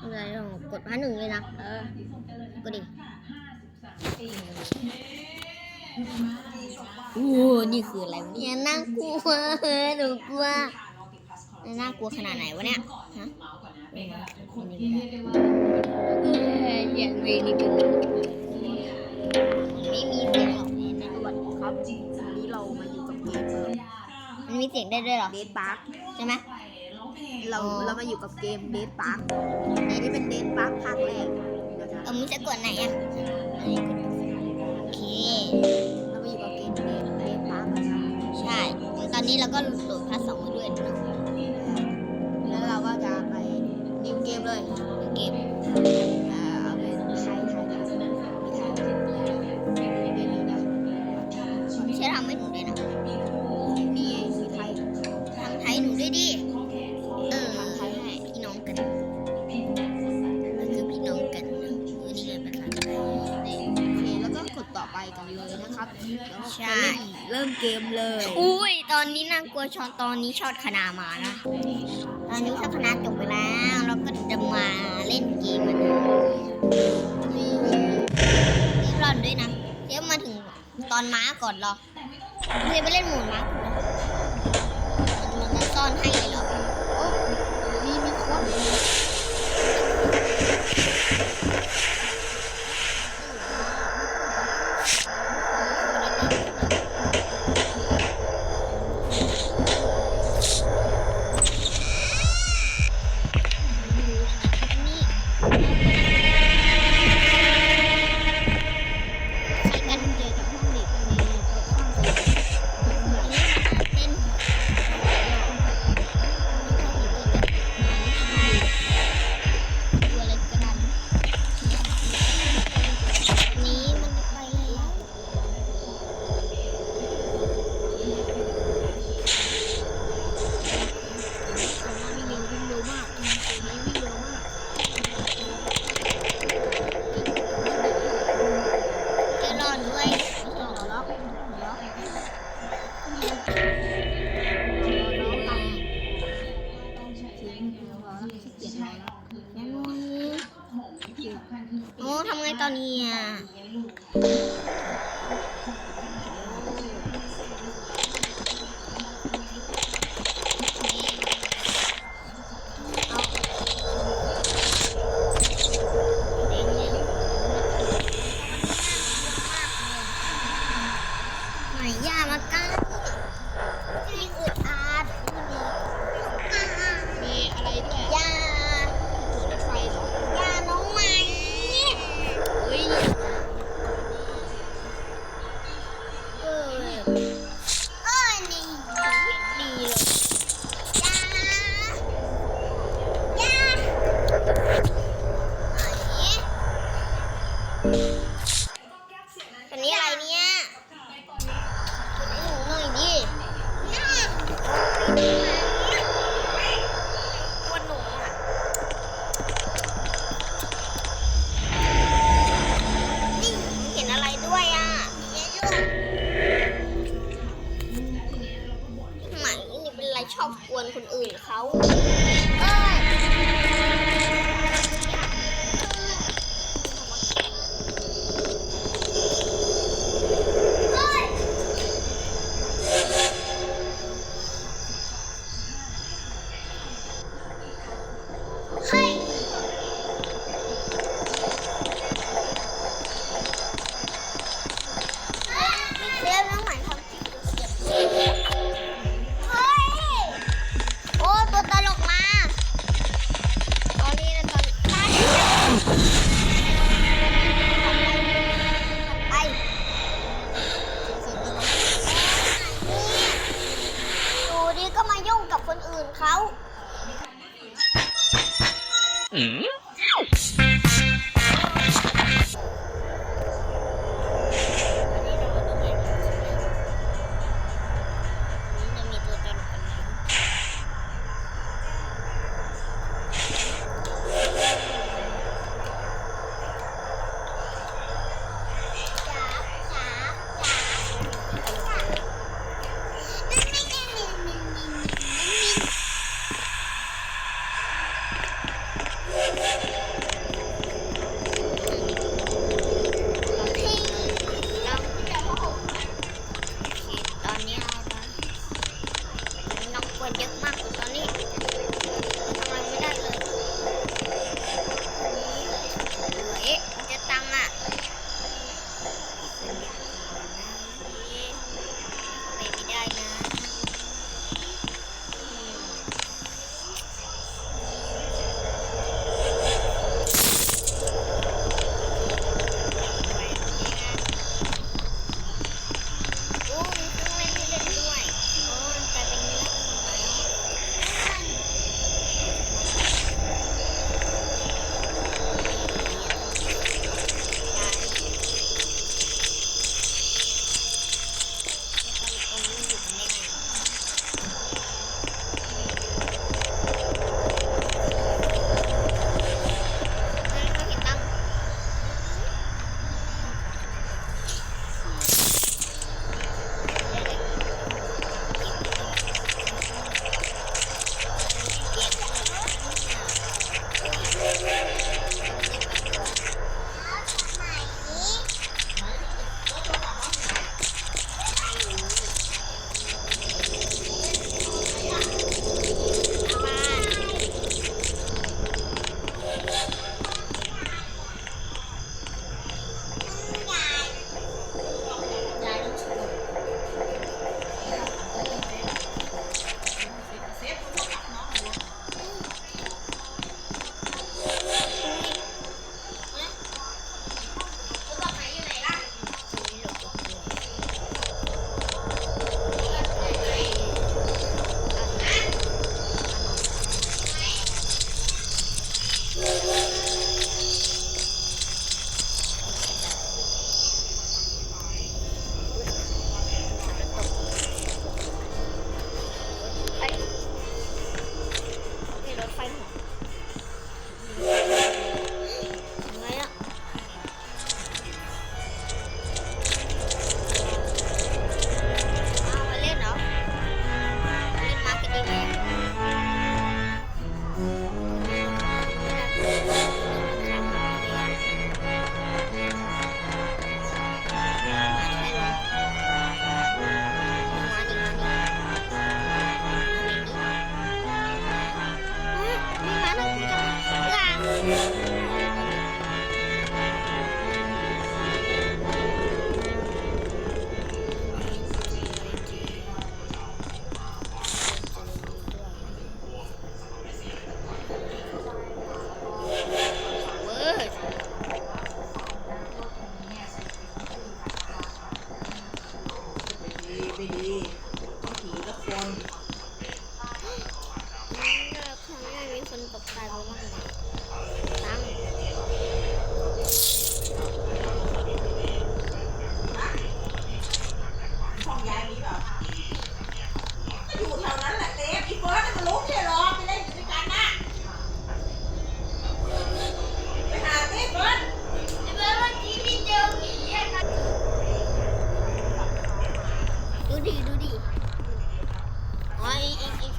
อะไรลองกดพาร์ทหนึ่งเลยนะเออก็ดิโอ้นี่คืออะไรวะเนี่ยน่ากลัวเฮ้ยหนูกลัวน่ากลัวขนาดไหนวะเนี่ยฮะเอออันนี้ก็ได้เออเสียงเพลงนี่เป็นไม่มีเสียงหรอกเนี่ยนะสวัสดีครับวันนี้เรามาอยู่กับเกมเออมันมีเสียงได้ด้วยเหรอเดทปาร์คใช่ไหม เราอ๋อเรามาอยู่กับเกมเดทปาร์คอันนี้เป็นเดทปาร์คภาคแรกนะคะเออมึงจะกดไหนอะอันนี้กดโอเค เรามาอยู่กับเกมเดทเดทปาร์คนะคะใช่ ตอนนี้เราก็โหลดพาร์ทสองมาด้วยนะแล้วเราก็จะไปนิวเกมเลยเกม วอร์ชอนตอนนี้ชอดคณามานะ ตอนนี้ชอดคณาจบไปแล้ว เราก็จะมาเล่นเกมกันนะมีรีบรอนด้วยนะเดี๋ยวมาถึงตอนม้าก่อนเหรอเดี๋ยวไปเล่นหมุนม้าก่อนนะมันจะซ่อนให้เลย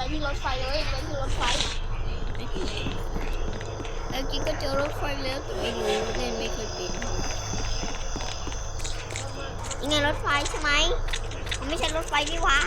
ไปที่รถไฟเลยไปที่รถไฟแล้วกิ๊กก็เจอรถไฟแล้วแต่ไม่รู้เล่นไม่เคยเป็นยังไงรถไฟใช่ไหมมันไม่ใช่รถไฟนี่วะ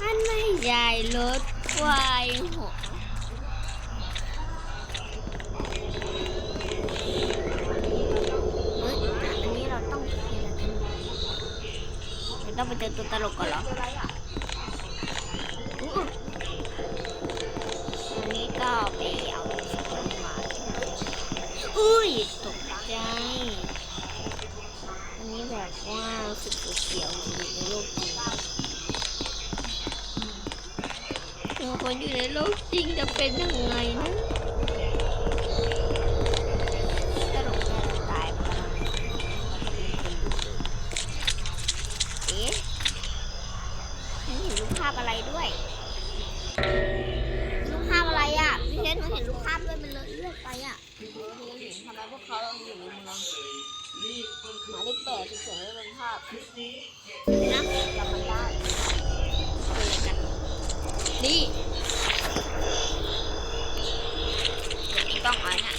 มันไม่ใช่รถไฟหรอเฮ้ยอันนี้เราต้องเราต้องไปเจอตัวตลกก่อนเหรออันนี้ก็ไปเอาสกุลมาอุ้ยตกใจ อันนี้แบบว่ารู้สึกเสียวๆอยู่ในโลกจริงเราคนอยู่ในโลก จริงจะเป็นยังไงนะตลกแน่เราตายไปแล้วเอ๊ะฉันเห็นรูปภาพอะไรด้วยรูปภาพอะไรอะพี่เชนหนูเห็นรูปภาพด้วยมันเลยเลื่อนไปอะที่เห็นทำไมพวกเขาอยู่ในเมืองหมาเลขแปดที่เขียนไว้บนภาพนะจำมันได้เจอกัน นี่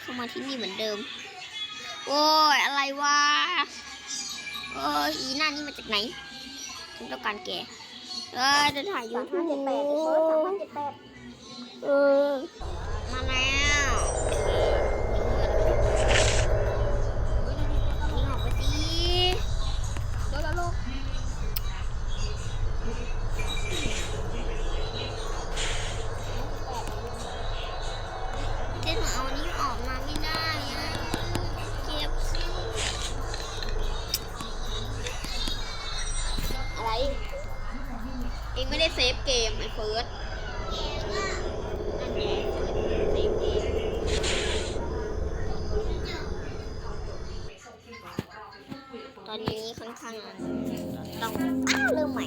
เข้ามาที่นี่เหมือนเดิม โอ้ยอะไรวะเอ้ยอีหน้านี่มาจากไหนฉันต้องการแกเออจะถ่ายยูสามทูห้าบเจ็ดแปดเฟิร์สสามห้าเจ็ดแปดเออมาแล้วนี่ออกไปสิรถแล้วลูกเจ๊หนูเอาอันนี้ออกมาไม่ได้อะเก็บสิ อะไร เองไม่ได้เซฟเกมไอ้เฟิร์สนั่นไงเซฟเกมตอนนี้ค่อนข้าง ต้องอ้าวเริ่มใหม่